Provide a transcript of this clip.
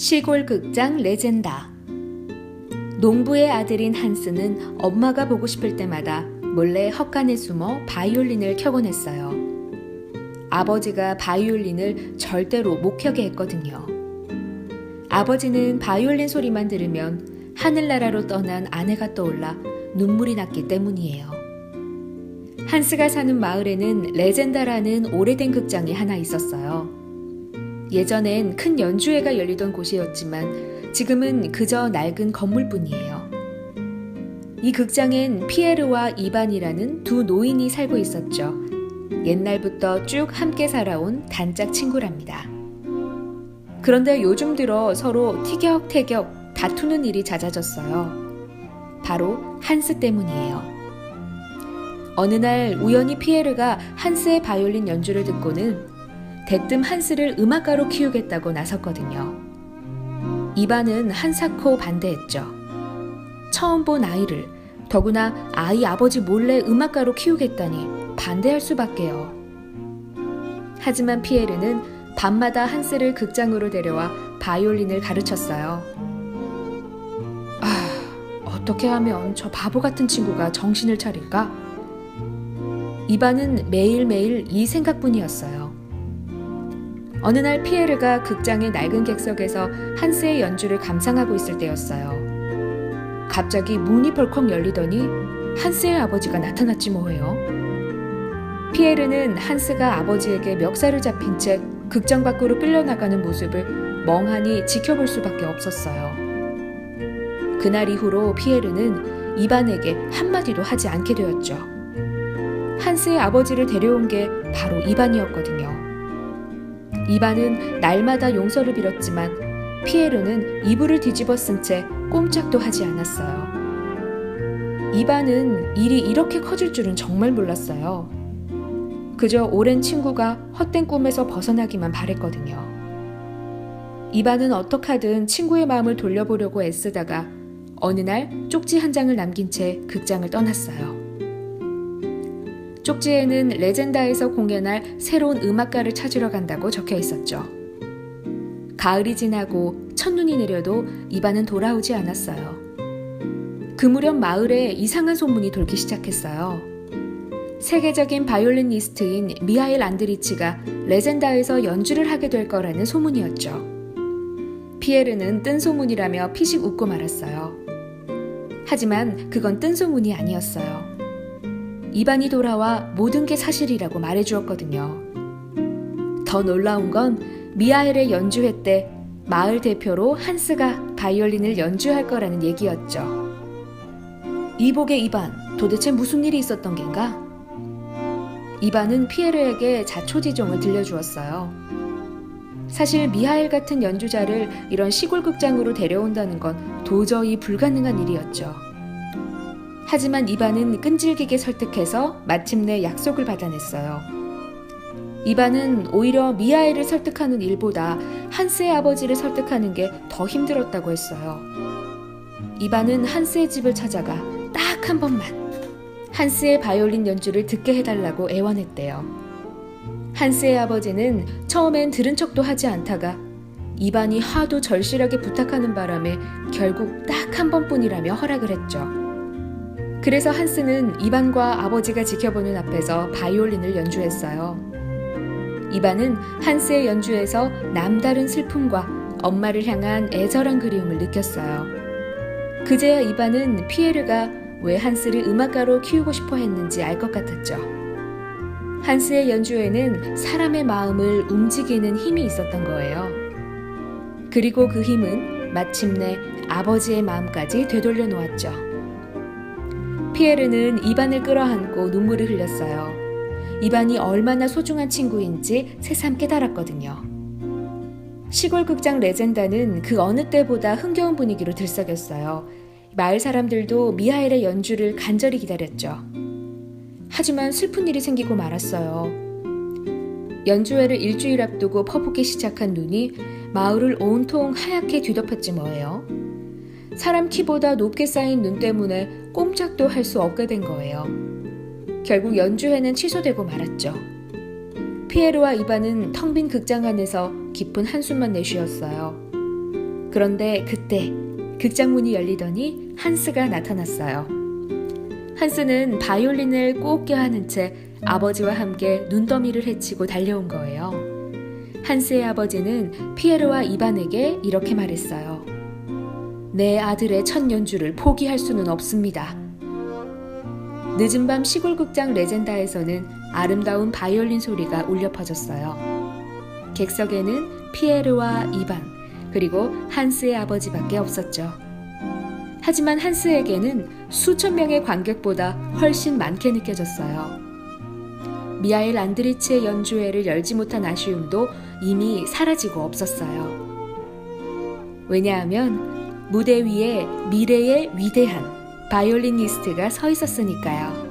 시골 극장 레젠다 농부의 아들인 한스는 엄마가 보고 싶을 때마다 몰래 헛간에 숨어 바이올린을 켜곤 했어요. 아버지가 바이올린을 절대로 못 켜게 했거든요. 아버지는 바이올린 소리만 들으면 하늘나라로 떠난 아내가 떠올라 눈물이 났기 때문이에요. 한스가 사는 마을에는 레젠다라는 오래된 극장이 하나 있었어요. 예전엔 큰 연주회가 열리던 곳이었지만 지금은 그저 낡은 건물뿐이에요. 이 극장엔 피에르와 이반이라는 두 노인이 살고 있었죠. 옛날부터 쭉 함께 살아온 단짝 친구랍니다. 그런데 요즘 들어 서로 티격태격 다투는 일이 잦아졌어요. 바로 한스 때문이에요. 어느 날 우연히 피에르가 한스의 바이올린 연주를 듣고는 대뜸 한스를 음악가로 키우겠다고 나섰거든요. 이반은 한사코 반대했죠. 처음 본 아이를 더구나 아이 아버지 몰래 음악가로 키우겠다니 반대할 수밖에요. 하지만 피에르는 밤마다 한스를 극장으로 데려와 바이올린을 가르쳤어요. 아, 어떻게 하면 저 바보 같은 친구가 정신을 차릴까? 이반은 매일매일 이 생각뿐이었어요. 어느 날 피에르가 극장의 낡은 객석에서 한스의 연주를 감상하고 있을 때였어요. 갑자기 문이 벌컥 열리더니 한스의 아버지가 나타났지 뭐예요. 피에르는 한스가 아버지에게 멱살을 잡힌 채 극장 밖으로 끌려나가는 모습을 멍하니 지켜볼 수밖에 없었어요. 그날 이후로 피에르는 이반에게 한마디도 하지 않게 되었죠. 한스의 아버지를 데려온 게 바로 이반이었거든요. 이반은 날마다 용서를 빌었지만 피에르는 이불을 뒤집어 쓴 채 꼼짝도 하지 않았어요. 이반은 일이 이렇게 커질 줄은 정말 몰랐어요. 그저 오랜 친구가 헛된 꿈에서 벗어나기만 바랬거든요. 이반은 어떡하든 친구의 마음을 돌려보려고 애쓰다가 어느 날 쪽지 한 장을 남긴 채 극장을 떠났어요. 쪽지에는 레젠다에서 공연할 새로운 음악가를 찾으러 간다고 적혀 있었죠. 가을이 지나고 첫눈이 내려도 이반은 돌아오지 않았어요. 그 무렵 마을에 이상한 소문이 돌기 시작했어요. 세계적인 바이올리니스트인 미하일 안드리치가 레젠다에서 연주를 하게 될 거라는 소문이었죠. 피에르는 뜬 소문이라며 피식 웃고 말았어요. 하지만 그건 뜬 소문이 아니었어요. 이반이 돌아와 모든 게 사실이라고 말해주었거든요. 더 놀라운 건 미하엘의 연주회 때 마을 대표로 한스가 바이올린을 연주할 거라는 얘기였죠. 이복의 이반, 도대체 무슨 일이 있었던 겐가? 이반은 피에르에게 자초지종을 들려주었어요. 사실 미하엘 같은 연주자를 이런 시골 극장으로 데려온다는 건 도저히 불가능한 일이었죠. 하지만 이반은 끈질기게 설득해서 마침내 약속을 받아냈어요. 이반은 오히려 미아엘을 설득하는 일보다 한스의 아버지를 설득하는 게 더 힘들었다고 했어요. 이반은 한스의 집을 찾아가 딱 한 번만 한스의 바이올린 연주를 듣게 해달라고 애원했대요. 한스의 아버지는 처음엔 들은 척도 하지 않다가 이반이 하도 절실하게 부탁하는 바람에 결국 딱 한 번뿐이라며 허락을 했죠. 그래서 한스는 이반과 아버지가 지켜보는 앞에서 바이올린을 연주했어요. 이반은 한스의 연주에서 남다른 슬픔과 엄마를 향한 애절한 그리움을 느꼈어요. 그제야 이반은 피에르가 왜 한스를 음악가로 키우고 싶어 했는지 알 것 같았죠. 한스의 연주에는 사람의 마음을 움직이는 힘이 있었던 거예요. 그리고 그 힘은 마침내 아버지의 마음까지 되돌려 놓았죠. 피에르는 이반을 끌어안고 눈물을 흘렸어요. 이반이 얼마나 소중한 친구인지 새삼 깨달았거든요. 시골 극장 레젠다는 그 어느 때보다 흥겨운 분위기로 들썩였어요. 마을 사람들도 미하엘의 연주를 간절히 기다렸죠. 하지만 슬픈 일이 생기고 말았어요. 연주회를 일주일 앞두고 퍼붓기 시작한 눈이 마을을 온통 하얗게 뒤덮였지 뭐예요. 사람 키보다 높게 쌓인 눈 때문에 꼼짝도 할 수 없게 된 거예요. 결국 연주회는 취소되고 말았죠. 피에르와 이반은 텅빈 극장 안에서 깊은 한숨만 내쉬었어요. 그런데 그때 극장 문이 열리더니 한스가 나타났어요. 한스는 바이올린을 꼭 껴안은 채 아버지와 함께 눈더미를 헤치고 달려온 거예요. 한스의 아버지는 피에로와 이반에게 이렇게 말했어요. 내 아들의 첫 연주를 포기할 수는 없습니다. 늦은 밤 시골 극장 레젠다에서는 아름다운 바이올린 소리가 울려 퍼졌어요. 객석에는 피에르와 이반, 그리고 한스의 아버지밖에 없었죠. 하지만 한스에게는 수천 명의 관객보다 훨씬 많게 느껴졌어요. 미하일 안드리치의 연주회를 열지 못한 아쉬움도 이미 사라지고 없었어요. 왜냐하면 무대 위에 미래의 위대한 바이올리니스트가 서 있었으니까요.